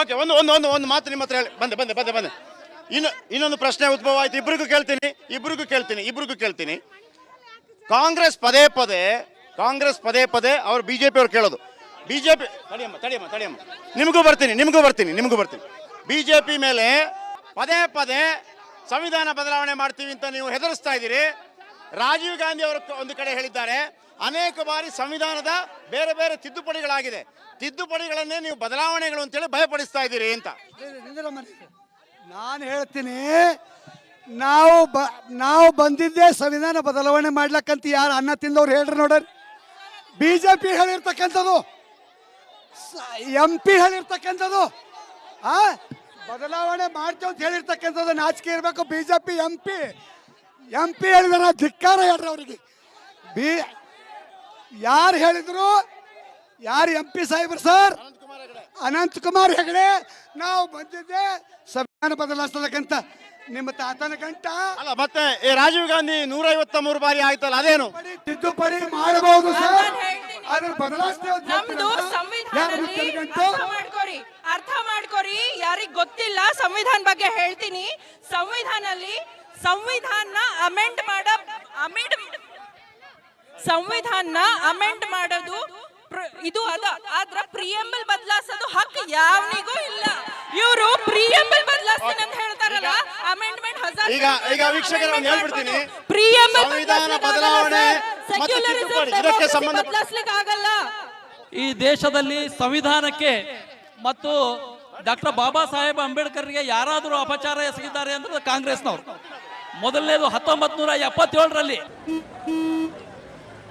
Okay, ಒಂದು ಒಂದು ಒಂದು ಒಂದು ಮಾತು ನಿಮ್ಮ ಹತ್ರ ಹೇಳಿ. ಬಂದೆ ಬಂದೆ ಬಂದೆ ಬಂದೆ. ಇನ್ನು, ಇನ್ನೊಂದು ಪ್ರಶ್ನೆ ಉದ್ಭವ ಆಯ್ತು. ಇಬ್ರಿಗೂ ಕೇಳ್ತೀನಿ ಇಬ್ರಿಗೂ ಕೇಳ್ತೀನಿ ಇಬ್ರಿಗೂ ಕೇಳ್ತೀನಿ. ಕಾಂಗ್ರೆಸ್ ಪದೇ ಪದೇ, ಕಾಂಗ್ರೆಸ್ ಪದೇ ಪದೇ ಅವ್ರು ಬಿಜೆಪಿ ಅವ್ರು ಕೇಳೋದು. ಬಿಜೆಪಿ, ತಡಿಯಮ್ಮ ತಡಿಯಮ್ಮ ತಡಿಯಮ್ಮ. ನಿಮಗೂ ಬರ್ತೀನಿ ನಿಮಗೂ ಬರ್ತೀನಿ ನಿಮಗೂ ಬರ್ತೀನಿ. ಬಿಜೆಪಿ ಮೇಲೆ ಪದೇ ಪದೇ ಸಂವಿಧಾನ ಬದಲಾವಣೆ ಮಾಡ್ತೀವಿ ಅಂತ ನೀವು ಹೆದರಿಸ್ತಾ ಇದ್ದೀರಿ. ರಾಜೀವ್ ಗಾಂಧಿ ಅವರು ಒಂದು ಕಡೆ ಹೇಳಿದ್ದಾರೆ ಅನೇಕ ಬಾರಿ ಸಂವಿಧಾನದ ಬೇರೆ ಬೇರೆ ತಿದ್ದುಪಡಿಗಳಾಗಿದೆ. ತಿದ್ದುಪಡಿಗಳನ್ನೇ ನೀವು ಬದಲಾವಣೆಗಳು ಅಂತೇಳಿ ಭಯಪಡಿಸ್ತಾ ಇದ್ದೀರಿ ಅಂತ. ನಾನು ಹೇಳ್ತೀನಿ, ನಾವು ಬ, ನಾವು ಬಂದಿದ್ದೇ ಸಂವಿಧಾನ ಬದಲಾವಣೆ ಮಾಡ್ಲಕ್ಕಂತ ಯಾರು ಅನ್ನ ತಿಂದವ್ರು ಹೇಳ್ರಿ ನೋಡ್ರಿ. ಬಿ ಜೆ ಪಿ ಹೇಳಿರ್ತಕ್ಕಂಥದ್ದು ಎಂ ಪಿ ಹೇಳಿರ್ತಕ್ಕಂಥದ್ದು, ಆ, ಬದಲಾವಣೆ ಮಾಡ್ತೇವೆ ಅಂತ ಹೇಳಿರ್ತಕ್ಕಂಥದ್ದು ನಾಚಿಕೆ ಇರಬೇಕು. B J P M P M P ಹೇಳಿದಾರ ಧಿಕ್ಕಾರ ಹೇಳ್ರಿ ಅವರಿಗೆ. ಬಿ ಯಾರು ಹೇಳಿದ್ರು? ಯಾರು ಎಂ ಪಿ ಸಾಹೇಬ್ರು ಸರ್? ಅನಂತ್ ಕುಮಾರ್ ಹೆಗಡೆ. ನಾವು ಬಂದಿದ್ದೆ ಸಂವಿಧಾನ ಬದಲಾಯಿಸಲಕ್ಕಂತ. ನಿಮ್ಮ ತಾತನ ಗಂಟ. ಅಲ್ಲ ಮತ್ತೆ ಈ ರಾಜೀವ್ ಗಾಂಧಿ ನೂರ ಐವತ್ತ ಮೂರು ಬಾರಿ ಆಯ್ತಲ್ಲ ಅದೇನು? ತಿದ್ದುಪಡಿ ತಿದ್ದುಪಡಿ ಮಾಡಬಹುದು ಸರ್. ಅದ್ರ ಬದಲಾಯಿಸ್ತೇವೆ ಅರ್ಥ ಮಾಡ್ಕೊರಿ. ಯಾರಿಗ್ ಗೊತ್ತಿಲ್ಲ ಸಂವಿಧಾನ ಬಗ್ಗೆ ಹೇಳ್ತೀನಿ. ಸಂವಿಧಾನಲ್ಲಿ ಸಂವಿಧಾನ ಅಮೆಂಡ್ ಮಾಡ ಅಮೆಂಡ್ ಸಂವಿಧಾನ ಅಮೆಂಡ್ ಮಾಡೋದು ಪ್ರ- ಇದು ಅದ. ಆದ್ರ ಪ್ರಿಯಂಬಲ್ ಬದಲಾಯಿಸೋದು ಹಕ್ಕು ಯಾವನಿಗೂ ಇಲ್ಲ. ಇವರು ಪ್ರಿಯಂಬಲ್ ಬದಲಾಯಿಸ್ತೀನಿ ಅಂತ ಹೇಳ್ತಾರಲ್ಲ ಅಮೆಂಡ್ಮೆಂಟ್ ಈಗ ಈಗ ವೀಕ್ಷಕರೇ ನಾನು ಹೇಳ್ಬಿಡ್ತೀನಿ. ಪ್ರಿಯಂಬಲ್ ಸಂವಿಧಾನ ಬದಲಾವಣೆ ಇದಕ್ಕೆ ಸಂಬಂಧ ಬದಲಾಯಿಸ್ಲಿಕ್ಕೆ ಆಗಲ್ಲ. ಈ ದೇಶದಲ್ಲಿ ಸಂವಿಧಾನಕ್ಕೆ ಮತ್ತು ಡಾಕ್ಟರ್ ಬಾಬಾ ಸಾಹೇಬ್ ಅಂಬೇಡ್ಕರ್ಗೆ ಯಾರಾದರೂ ಅಪಚಾರ ಎಸಗಿದ್ದಾರೆ ಅಂದ್ರೆ ಕಾಂಗ್ರೆಸ್ನವರು. ಮೊದಲನೇದು ಹತ್ತೊಂಬತ್ತು ನೂರ ಎಪ್ಪತ್ತೇಳರಲ್ಲಿ.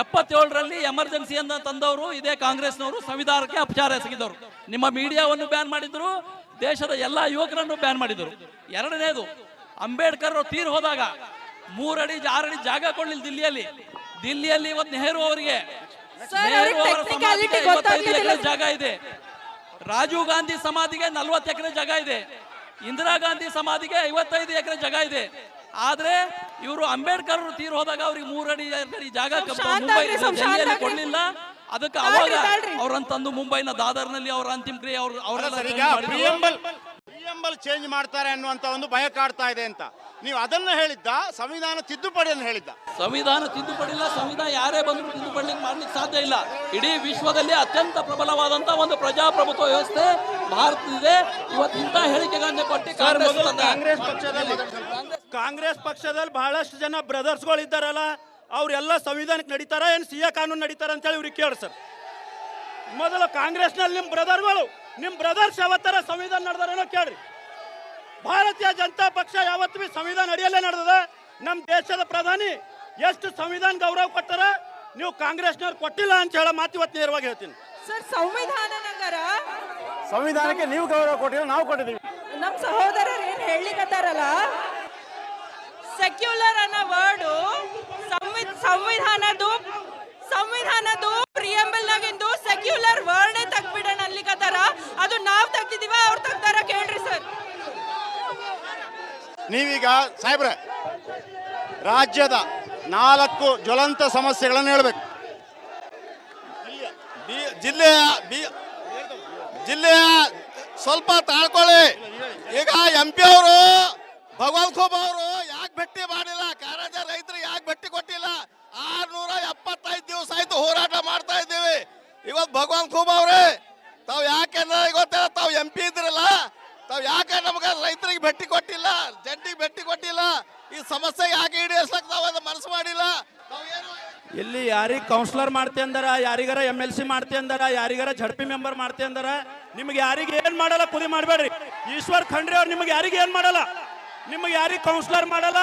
ಎಪ್ಪತ್ತೇಳರಲ್ಲಿ ಎಮರ್ಜೆನ್ಸಿ ಅಂತ ತಂದವರು ಇದೇ ಕಾಂಗ್ರೆಸ್ನವರು ಸಂವಿಧಾನಕ್ಕೆ ಅಪಚಾರ ಎಸಗಿದವರು. ನಿಮ್ಮ ಮೀಡಿಯಾವನ್ನು ಬ್ಯಾನ್ ಮಾಡಿದ್ರು ದೇಶದ ಎಲ್ಲ ಯುವಕರನ್ನು ಬ್ಯಾನ್ ಮಾಡಿದರು. ಎರಡನೇದು ಅಂಬೇಡ್ಕರ್ ಅವರು ತೀರ್ ಹೋದಾಗ ಮೂರಡಿ ಆರಡಿ ಜಾಗ ಕೊಡ್ಲಿಲ್ಲ ದಿಲ್ಲಿಯಲ್ಲಿ. ದಿಲ್ಲಿಯಲ್ಲಿ ಇವತ್ತು ನೆಹರು ಅವರಿಗೆ. ಎಕರೆ ಜಾಗ ಇದೆ. ರಾಜೀವ್ ಗಾಂಧಿ ಸಮಾಧಿಗೆ ನಲ್ವತ್ತು ಎಕರೆ ಜಾಗ ಇದೆ. ಇಂದಿರಾ ಗಾಂಧಿ ಸಮಾಧಿಗೆ ಐವತ್ತೈದು ಎಕರೆ ಜಾಗ ಇದೆ. ಆದ್ರೆ ಇವರು ಅಂಬೇಡ್ಕರ್ ಅವರು ತೀರ್ ಹೋದಾಗ ಅವ್ರಿಗೆ ಮೂರಡಿ ಅಡಿ ಜಾಗ. ಕೊಡ್ಲಿಲ್ಲ. ಅದಕ್ಕೆ ಅವಾಗ ಅವ್ರನ್ನ ತಂದು ಮುಂಬೈನ ದಾದರ್ನಲ್ಲಿ ಅವರ ಅಂತಿಮ ಕ್ರಿಯೆ ಅವ್ರ ಅವರೆಲ್ಲ. ಪ್ರಿಯಂಬಲ್ ಚೇಂಜ್ ಮಾಡ್ತಾರೆ ಅನ್ನುವಂತ ಒಂದು ಭಯ ಕಾಡ್ತಾ ಇದೆ ಅಂತ. ನೀವು ಅದನ್ನ ಹೇಳಿದ್ದ ಸಂವಿಧಾನ ತಿದ್ದುಪಡಿಯನ್ನು ಹೇಳಿದ್ದ. ಸಂವಿಧಾನ ತಿದ್ದುಪಡಿ ಇಲ್ಲ ಸಂವಿಧಾನ ಯಾರೇ ಬಂದು ತಿದ್ದುಪಡಿ ಮಾಡ್ಲಿಕ್ಕೆ ಸಾಧ್ಯ ಇಲ್ಲ. ಇಡೀ ವಿಶ್ವದಲ್ಲಿ ಅತ್ಯಂತ ಪ್ರಬಲವಾದಂತ ಒಂದು ಪ್ರಜಾಪ್ರಭುತ್ವ ವ್ಯವಸ್ಥೆ ಭಾರತದಿದೆ. ಇವತ್ತಿಂತ ಹೇಳಿಕೆಗಳನ್ನ ಹೇಳಿಕೆಗಳನ್ನೇ ಕೊಟ್ಟು ಕಾಂಗ್ರೆಸ್ ತನ್ನ- ಕಾಂಗ್ರೆಸ್ ಪಕ್ಷದಲ್ಲಿ ಬಹಳಷ್ಟು ಜನ ಬ್ರದರ್ಸ್ಗಳು ಇದ್ದಾರಲ್ಲ ಅವರೆಲ್ಲ ಸಂವಿಧಾನಕ್ಕೆ ನಡೀತಾರ ಏನು ಸಿ ಎ ಕಾನೂನು ನಡೀತಾರ ಅಂತೇಳಿ ಇವ್ರಿಗೆ ಕೇಳಿ ಸರ್. ಮೊದಲು ಕಾಂಗ್ರೆಸ್ನಲ್ಲಿ ನಿಮ್ಮ ಬ್ರದರ್ಗಳು ನಿಮ್ಮ ಬ್ರದರ್ಸ್ ಯಾವತ್ತರ ಸಂವಿಧಾನ ನಡೆದಾರೇನೋ ಕೇಳ್ರಿ. ಭಾರತೀಯ ಜನತಾ ಪಕ್ಷ ಯಾವತ್ತು ಬಿ ಸಂವಿಧಾನ ಅಡಿಯಲ್ಲೇ ನಡೆದದ. ನಮ್ಮ ದೇಶದ ಪ್ರಧಾನಿ ಎಷ್ಟು ಸಂವಿಧಾನ ಗೌರವ ಕೊಟ್ಟಾರ ನೀವು ಕಾಂಗ್ರೆಸ್ನವ್ರು ಕೊಟ್ಟಿಲ್ಲ ಅಂತ ಹೇಳೋ ಮಾತು ಇವತ್ತು ನೇರವಾಗಿ ಹೇಳ್ತೀನಿ. ಸರ್ ಸಂವಿಧಾನ ನಗರ? ಸಂವಿಧಾನಕ್ಕೆ ನೀವು ಗೌರವ ಕೊಟ್ಟಿಲ್ಲ ನಾವು ಕೊಟ್ಟಿದ್ದೀವಿ. ನಮ್ಮ ಸಹೋದರರು ಏನು ಹೇಳಿಕತ್ತಾರಲ್ಲ ಸೆಕ್ಯುಲರ್ ಅನ್ನೋ ವರ್ಡು ಸಂವಿಧಾನದು ಸಂವಿಧಾನದು ಪ್ರಿಯಂಬಲ್ ನಾಗಿಂದು ಸೆಕ್ಯುಲರ್ ವರ್ಡೇ ತೆಗ್ಬಿಡೋಣ ಅನ್ಲಿಕತ್ತಾರ ಅದು ನಾವು ತೆಗ್ದಿದೀವ ಅವ್ರು ತೆಗ್ದಾರ ಕೇಳ್ರಿ ಸರ್. ನೀವೀಗ ಸಾಹೇಬ್ರೆ ರಾಜ್ಯದ ನಾಲ್ಕು ಜ್ವಲಂತ ಸಮಸ್ಯೆಗಳನ್ನು ಹೇಳ್ಬೇಕು. ಜಿಲ್ಲೆಯ ಬಿ- ಜಿಲ್ಲೆಯ ಸ್ವಲ್ಪ ತಾಳ್ಕೊಳ್ಳಿ. ಈಗ ಎಂ ಪಿ ಅವರು ಭಗವಂತ ಖೋಬ್ ಅವರು ಭೇಟಿ ಮಾಡಿಲ್ಲ. ಕಾರಾಜ ರೈತರು ಯಾಕೆ ಭೇಟಿ ಕೊಟ್ಟಿಲ್ಲ? ಆರ್ನೂರ ಎಪ್ಪತ್ತೈದು ದಿವಸ ಆಯ್ತು ಹೋರಾಟ ಮಾಡ್ತಾ ಇದ್ದೀವಿ. ಇವತ್ತು ಭಗವಾನ್ ಖೂಬ್ ಅವ್ರೆ. ತಾವು ಯಾಕೆ ಗೊತ್ತಿಲ್ಲ ತಾವು ಎಂ ಪಿ ಇದ್ರಲ್ಲ. ತಾವು ಯಾಕೆ ನಮ್ಗೆ ರೈತರಿಗೆ ಭೇಟಿ ಕೊಟ್ಟಿಲ್ಲ? ಜಂಟಿಗೆ ಭೇಟಿ ಕೊಟ್ಟಿಲ್ಲ. ಈ ಸಮಸ್ಯೆ ಯಾಕೆ ಈಡೇರ್ಸಕ್ ತಾವು ಅದು ಮನಸ್ಸು ಮಾಡಿಲ್ಲ? ಇಲ್ಲಿ ಯಾರಿಗೆ ಕೌನ್ಸಿಲರ್ ಮಾಡ್ತಿ ಅಂದಾರ, ಯಾರಿಗಾರ ಎಂ ಎಲ್ ಸಿ ಮಾಡ್ತಿ ಅಂದಾರ, ಯಾರಿಗಾರ ಝಡ್ಪಿ ಮೆಂಬರ್ ಮಾಡ್ತಿ ಅಂದಾರ, ನಿಮ್ಗೆ ಯಾರಿಗೆ ಏನ್ ಮಾಡಲ್ಲ ಕುದಿ ಮಾಡಬೇಡ್ರಿ. ಈಶ್ವರ್ ಖಂಡ್ರಿ ಅವ್ರು ನಿಮ್ಗೆ ಯಾರಿಗೆ ಏನ್ ಮಾಡಲ್ಲ? ನಿಮ್ಗೆ ಯಾರಿಗೆ ಕೌನ್ಸಿಲರ್ ಮಾಡಲ್ಲ?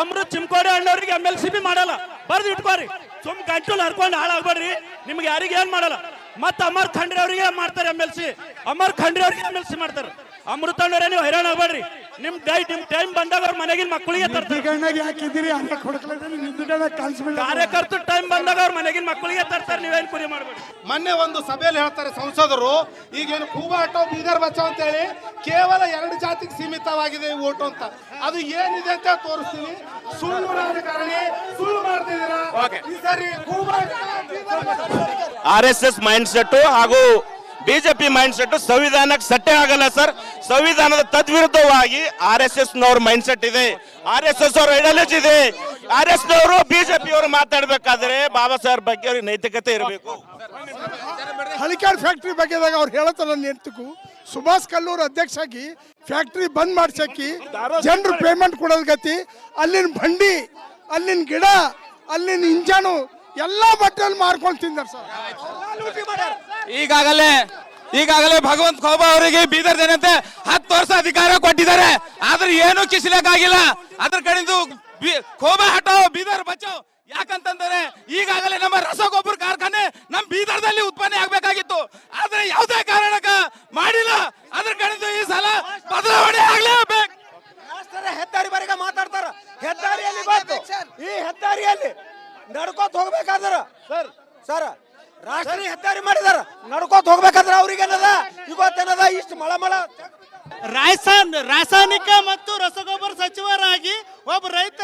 ಅಮೃತ್ ಚಿಮ್ಕೋಡೆ ಅಣ್ಣವ್ರಿಗೆ ಎಂ ಎಲ್ ಸಿ ಬಿ ಮಾಡಲ್ಲ. ಬರ್ದು ಇಟ್ಕೋರಿ ಸುಮ್ ಗಂಟಲು ಹರ್ಕೊಂಡು ಹಾಳಾಗ್ಬೇಡ್ರಿ. ನಿಮ್ಗೆ ಯಾರಿಗೆ ಏನ್ ಮಾಡಲ್ಲ? ಮತ್ತೆ ಅಮರ್ ಖಂಡ್ರೆ ಅವರಿಗೆ ಮಾಡ್ತಾರೆ M L C Amar Khandre ಅವ್ರಿಗೆ ಎಂ ಎಲ್ ಸಿ ಮಾಡ್ತಾರೆ. ಅಮೃತ ನೀವು ಹೈರಾಣ ಆಗ್ಬೇಡ್ರಿ ನಿಮ್ ಡೈಟ್ ನಿಮ್ ಟೈಮ್ ಬಂದಾಗ ಅವ್ರ ಮನೆಗಿನ ಮಕ್ಕಳಿಗೆ ತರ್ತಾರೆ. ನಿದ್ದಿಗಣ್ಣ ಕಾಣಿಸ್ಬಿಡ ಕಾರ್ಯಕರ್ತರು ಟೈಮ್ ಬಂದಾಗ ಅವ್ರ ಮನೆಗಿನ ಮಕ್ಕಳಿಗೆ ತರ್ತಾರೆ ನೀವೇನ್ ಪುರಿ ಮಾಡ್ಬೇಡಿ. ಮೊನ್ನೆ ಒಂದು ಸಭೆಯಲ್ಲಿ ಹೇಳ್ತಾರೆ ಸಂಸದರು ಈಗೇನು ಕೂಬಾ ಆಟೋ ಬೀದರ್ ಬಚಾವ್ ಅಂತ ಹೇಳಿ ಕೇವಲ ಎರಡು ಜಾತಿಗೆ ಸೀಮಿತವಾಗಿದೆ ಈ ಓಟು ಅಂತ. ಅದು ಏನಿದೆ ಅಂತ ತೋರಿಸ್ತೀನಿ. ಸುಳ್ಳು ರಾಜಕಾರಣಿ ಸುಳ್ಳು ಮಾಡ್ತಿದ್ದೀರಾ? ಈ ಸರಿ Khuba R S S mind set ಹಾಗೂ ಬಿಜೆಪಿ ಮೈಂಡ್ ಸೆಟ್ ಸಂವಿಧಾನಕ್ಕೆ ಸಟ್ಟೆ ಆಗಲ್ಲ ಸರ್. ಸಂವಿಧಾನದ ತದ್ವಿರುದ್ಧವಾಗಿ ಆರ್ ಎಸ್ ಎಸ್ ನವ್ರ ಮೈಂಡ್ ಸೆಟ್ ಇದೆ. ಆರ್ ಎಸ್ ಎಸ್ ಅವ್ರ ಐಡಿಯಾಲಜಿ ಇದೆ. ಆರ್ ಎಸ್ ನವರು ಬಿಜೆಪಿ ಅವರು ಮಾತಾಡ್ಬೇಕಾದ್ರೆ ಬಾಬಾ ಸಾಹೇಬ್ ಬಗ್ಗೆ ಅವ್ರಿಗೆ ನೈತಿಕತೆ ಇರಬೇಕು. ಹಳಿಕಾರ್ ಫ್ಯಾಕ್ಟ್ರಿ ಬಗ್ಗೆದಾಗ ಅವ್ರು ಹೇಳತ್ತಲ್ಲ ನೆನ್ತಕ್ಕೂ ಸುಭಾಷ್ ಕಲ್ಲೂರ್ ಅಧ್ಯಕ್ಷ ಆಗಿ ಫ್ಯಾಕ್ಟ್ರಿ ಬಂದ್ ಮಾಡ್ಸಕ್ಕಿ ಜನರು ಪೇಮೆಂಟ್ ಕೊಡೋದ್ ಗತಿ, ಅಲ್ಲಿನ ಬಂಡಿ ಅಲ್ಲಿನ ಗಿಡ, ಅಲ್ಲಿನ ಇಂಜಾನು ಎಲ್ಲಾ ಬಟ್ಟೆ ಮಾರ್ಕೊಂಡು ತಿಂದಾರ ಸರ್. ಈಗಾಗಲೇ ಈಗಾಗಲೇ ಭಗವಂತ ಕೋಬ ಅವರಿಗೆ ಬೀದರ್ ಜನತೆ ಹತ್ತು ವರ್ಷ ಅಧಿಕಾರ ಕೊಟ್ಟಿದ್ದಾರೆ. ಆದ್ರೆ ಏನು ಕಿಸಿಲಕ್ಕಾಗಿಲ್ಲ. ಅದ್ರ ಕಡೆದು ಕೋಬ ಹಟೋ ಹಟಾವ್ ಬೀದರ್ ಬಚಾವ್. ಯಾಕಂತಂದ್ರೆ ಈಗಾಗಲೇ ನಮ್ಮ ರಸಗೊಬ್ಬರ ಕಾರ್ಖಾನೆ ನಮ್ಮ ಬೀದರ್ದಲ್ಲಿ ಉತ್ಪನ್ನ ಆಗ್ಬೇಕಾಗಿತ್ತು. ಆದ್ರೆ ಯಾವುದೇ ಕಾರಣಕ್ಕ ಮಾಡಿಲ್ಲ. ಅದ್ರ ಕಡೆದು ಈ ಸಲ ಬದಲಾವಣೆ ಆಗ್ಲೇಬೇಕು. ಹೆದ್ದಾರಿ ಬರೆಗೆ ಮಾತಾಡ್ತಾರ. ಹೆದ್ದಾರಿಯಲ್ಲಿ ಬಂತು ಈ ಹೆದ್ದಾರಿಯಲ್ಲಿ ನಡ್ಕೋತ ಹೋಗ್ಬೇಕಾದ್ರ? ಸರ್. ಸರ್ ರಾಷ್ಟ್ರೀಯ ಹೆದ್ದಾರಿ ಮಾಡಿದಾರ. ನಡ್ಕೋತ ಹೋಗ್ಬೇಕಾದ್ರ ಅವ್ರಿಗೆ ಏನದ? ಇವತ್ತೇನದ? ಇಷ್ಟು ಮಳ ಮಳ ರಾಸಾಯನ ರಾಸಾಯನಿಕ ಮತ್ತು ರಸಗೊಬ್ಬರ ಸಚಿವರಾಗಿ ಒಬ್ಬ ರೈತ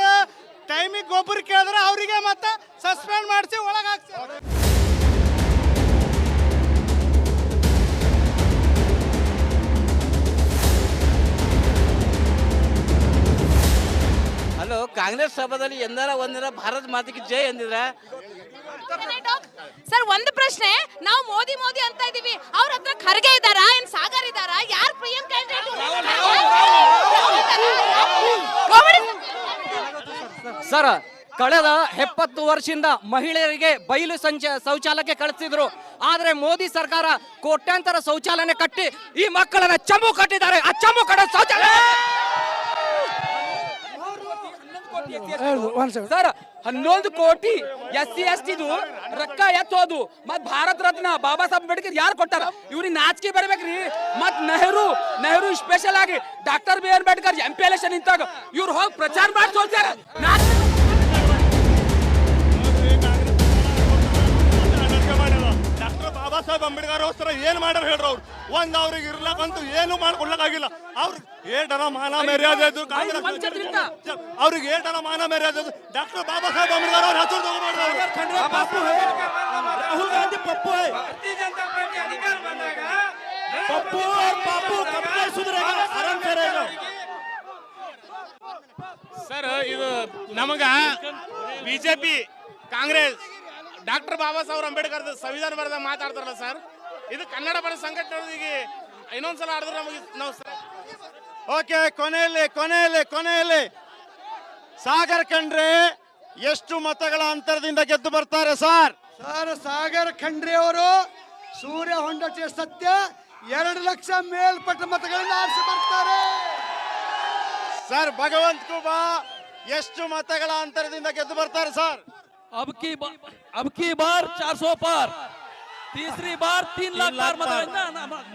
ಟೈಮಿಗೆ ಗೊಬ್ಬರ ಕೇಳಿದ್ರೆ ಅವರಿಗೆ ಮತ್ತೆ ಸಸ್ಪೆಂಡ್ ಮಾಡಿಸಿ ಒಳಗೆ ಹಲೋ ಕಾಂಗ್ರೆಸ್ ಸಭಾದಲ್ಲಿ ಎಂದರ ಒಂದಿನ ಭಾರತ್ ಮಾತಿಗೆ ಜೈ ಎಂದಿದ್ರ? ಸರ್ ಒಂದು ಪ್ರಶ್ನೆ ನಾವು ಮೋದಿ ಮೋದಿ ಅಂತ ಇದೀವಿ ಅವ್ರ ಹತ್ರ ಖರ್ಗೆ ಇದಾರ ಏನ್ ಸಾಗರ್ ಇದಾರ ಯಾರು ಪ್ರಿಯಂ ಕ್ಯಾಂಡಿಡೇಟ್ ಸರ್ ಕಳೆದ ಎಪ್ಪತ್ತು ವರ್ಷದಿಂದ ಮಹಿಳೆಯರಿಗೆ ಬಯಲು ಸಂಚ ಶೌಚಾಲಯಕ್ಕೆ ಕಳಿಸಿದ್ರು ಆದ್ರೆ ಮೋದಿ ಸರ್ಕಾರ ಕೋಟ್ಯಾಂತರ ಶೌಚಾಲಯ ಕಟ್ಟಿ ಈ ಮಕ್ಕಳನ್ನ ಚಮು ಕಟ್ಟಿದ್ದಾರೆ ಆ ಚಂಬು ಕಟ್ಟ ಶೌಚಾಲಯ ಸರ್, ಹನ್ನೊಂದು ಕೋಟಿ ಎಸ್ ಸಿ ಎಸ್ ಟಿದು ರೊಕ್ಕ ಎತ್ತೋದು ಮತ್ ಭಾರತ ರತ್ನ ಬಾಬಾ ಸಾಹೇಬ್ ಅಂಬೇಡ್ಕರ್ ಯಾರು ಕೊಟ್ಟಾರ? ಇವ್ರಿಗೆ ನಾಚಿಕೆ ಬರ್ಬೇಕ್ರಿ. ಮತ್ ನೆಹರು ನೆಹರು ಸ್ಪೆಷಲ್ ಆಗಿ doctor B Ambedkar M P election ನಿಂತಾಗ ಇವ್ರು ಹೋಗಿ ಪ್ರಚಾರ ಮಾಡಿ ಸೋಲ್ತಾರ ಡಾಕ್ಟರ್ ಗೋಸ್ಕರ ಏನ್ ಮಾಡ್ಯಾರ ಹೇಳ್ರ ಅವ್ರು. ಒಂದ್ ಅವ್ರಿಗೆ ಇರ್ಲಕ್ಕಂತೂ ಏನು ಮಾಡ್ಕೊಡ್ಲಕ್ಕಾಗಿಲ್ಲ ಅವ್ರ ಏಟನ ಮಾನ ಮರ್ಯಾದೆ ಅವ್ರಿಗೆ ಏಟರ ಮಾನ ಮರ್ಯಾದೆ ಡಾಕ್ಟರ್ ಬಾಬಾ ಸಾಹೇಬ್ ಅಂಬೇಡ್ಕರ್ ಅವ್ರ ಹೆಸರು ರಾಹುಲ್ ಗಾಂಧಿ ಪಪ್ಪು ಪಪ್ಪು ಪಾಪು ಸರ್ ಇದು ನಮಗ ಬಿಜೆಪಿ ಕಾಂಗ್ರೆಸ್ ಡಾಕ್ಟರ್ ಬಾಬಾ ಸಾಹೇಬ್ ಅಂಬೇಡ್ಕರ್ ಸಂವಿಧಾನ ಬರೆದ ಮಾತಾಡ್ತಾರಲ್ಲ ಸರ್? ಇದು ಕನ್ನಡ ಪರ ಸಂಘಟನೆ ಇನ್ನೊಂದ್ಸಲ ಆಡಿದ್ರೆ ನಮಗೆ ನಾವು ಓಕೆ ಕೊನೆಯಲ್ಲಿ ಕೊನೆಯಲ್ಲಿ ಕೊನೆಯಲ್ಲಿ ಸಾಗರ್ ಖಂಡ್ರೆ ಎಷ್ಟು ಮತಗಳ ಅಂತರದಿಂದ ಗೆದ್ದು ಬರ್ತಾರೆ ಸರ್? ಸರ್ ಸಾಗರ್ ಖಂಡ್ರೆ ಅವರು ಸೂರ್ಯ ಹೊಂಡಟೆ ಸತ್ಯ ಎರಡು ಲಕ್ಷ ಮೇಲ್ಪಟ್ಟ ಮತಗಳಿಂದ ಆರಿಸಿ ಬರ್ತಾರೆ. ಸರ್ ಭಗವಂತ ಕುಬಾ ಎಷ್ಟು ಮತಗಳ ಅಂತರದಿಂದ ಗೆದ್ದು ಬರ್ತಾರೆ ಸರ್? ಅಬ್ಕಿ ಅಬ್ಕಿ ಬಾರ್ ಚಾರ್ ಸೋ ಪಾರ್. ತೀಸರಿ ಬಾರ್ ತೀನ್ ಲಕ್ಷ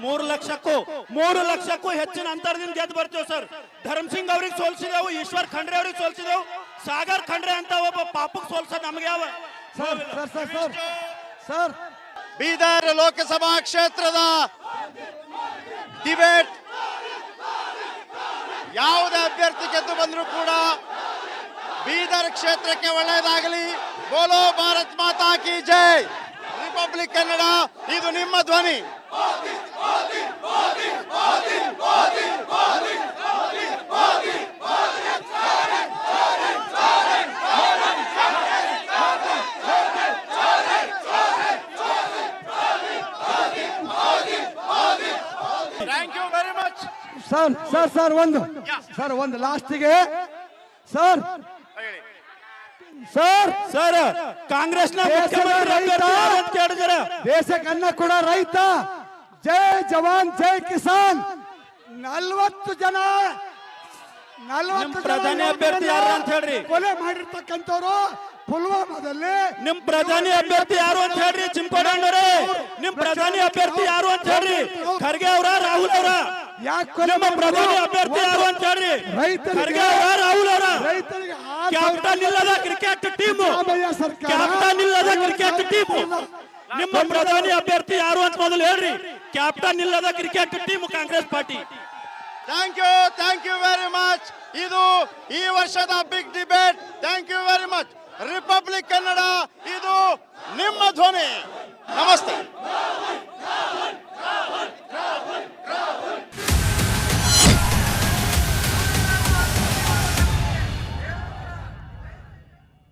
ಮೂರು ಲಕ್ಷಕ್ಕೂ ಮೂರು ಲಕ್ಷಕ್ಕೂ ಹೆಚ್ಚಿನ ಅಂತರದಿಂದ ಗೆದ್ದು ಬರ್ತೀವಿ ಸರ್. ಧರ್ಮಸಿಂಗ್ ಅವ್ರಿಗೆ ಸೋಲ್ಸಿದೆವು ಈಶ್ವರ್ ಖಂಡ್ರೆ ಅವ್ರಿಗೆ ಸೋಲ್ಸಿದೆವು ಸಾಗರ್ ಖಂಡ್ರೆ ಅಂತ ಒಬ್ಬ ಪಾಪಕ್ ಸೋಲ್ಸೋದು ನಮ್ಗೆ ಯಾವ sir sir sir sir sir. Bidar Lok Sabha ಕ್ಷೇತ್ರದ ಡಿಬೇಟ್ ಯಾವುದೇ ಅಭ್ಯರ್ಥಿ ಗೆದ್ದು ಬಂದರೂ ಕೂಡ ಬೀದರ್ ಕ್ಷೇತ್ರಕ್ಕೆ ಒಳ್ಳೆಯದಾಗಲಿ. ಬೋಲೋ ಭಾರತ್ ಮಾತಾ ಕಿ ಜೈ. ರಿಪಬ್ಲಿಕ್ ಕನ್ನಡ ಇದು ನಿಮ್ಮ ಧ್ವನಿ. Thank you very much sir sir sir ಒಂದು. ಸರ್ ಒಂದು ಲಾಸ್ಟಿಗೆ ಸರ್ ಸರ್ ಸರ್ ಕಾಂಗ್ರೆಸ್ನ ಮುಖ್ಯಮಂತ್ರಿ ಅಭ್ಯರ್ಥಿ ಯಾರು ಅಂತ ಕೇಳಿದಾರ. ದೇಶಕ್ಕೆ ಅನ್ನ ಕೂಡ ರೈತ. ಜೈ ಜವಾನ್ ಜೈ ಕಿಸಾನ್. ನಲ್ವತ್ತು ಜನ ನಲ್ವತ್ತು ನಿಮ್ ಜನ ಪ್ರಧಾನಿ ಅಭ್ಯರ್ಥಿ ಯಾರು ಅಂತ ಹೇಳ್ರಿ? ಕೊಲೆ ಮಾಡಿರ್ತಕ್ಕಂಥವ್ರು ಪುಲ್ವಾಮಾದಲ್ಲಿ. ನಿಮ್ ಪ್ರಧಾನಿ ಅಭ್ಯರ್ಥಿ ಯಾರು ಅಂತ ಹೇಳ್ರಿ ಚಿಂಪಡಣ್ಣರೇ ನಿಮ್ ಪ್ರಧಾನಿ ಅಭ್ಯರ್ಥಿ ಯಾರು ಅಂತ ಹೇಳ್ರಿ? ಖರ್ಗೆ ಅವರ ರಾಹುಲ್ ಅವರ? ಯಾಕೆ ಕೊಲೆ ನಿಮ್ಮ ಪ್ರಧಾನಿ ಮಾಡಿದ್ರು? ಅಭ್ಯರ್ಥಿ ಯಾರು ಅಂತ ಹೇಳ್ರಿ? ರೈತರಿಗೆ ಖರ್ಗೆ ಅವರ, ರಾಹುಲ್ ಅವರ? ರೈತರಿಗೆ ಆರು ಕ್ಯಾಪ್ಟನ್ ಇಲ್ಲದ ಕ್ರಿಕೆಟ್ ಟೀಮ್ ಕ್ಯಾಪ್ಟನ್ ಇಲ್ಲದ ಕ್ರಿಕೆಟ್ ಟೀಮ್ ನಿಮ್ಮ ಪ್ರಧಾನಿ ಅಭ್ಯರ್ಥಿ ಯಾರು ಅಂತ ಮೊದಲು ಹೇಳ್ರಿ. ಕ್ಯಾಪ್ಟನ್ ಇಲ್ಲದ cricket team Congress party. Thank you thank you very much ಇದು ಈ ವರ್ಷದ big debate thank you very much Republic Kannada ಇದು ನಿಮ್ಮ ಧ್ವನಿ. ನಮಸ್ತೆ.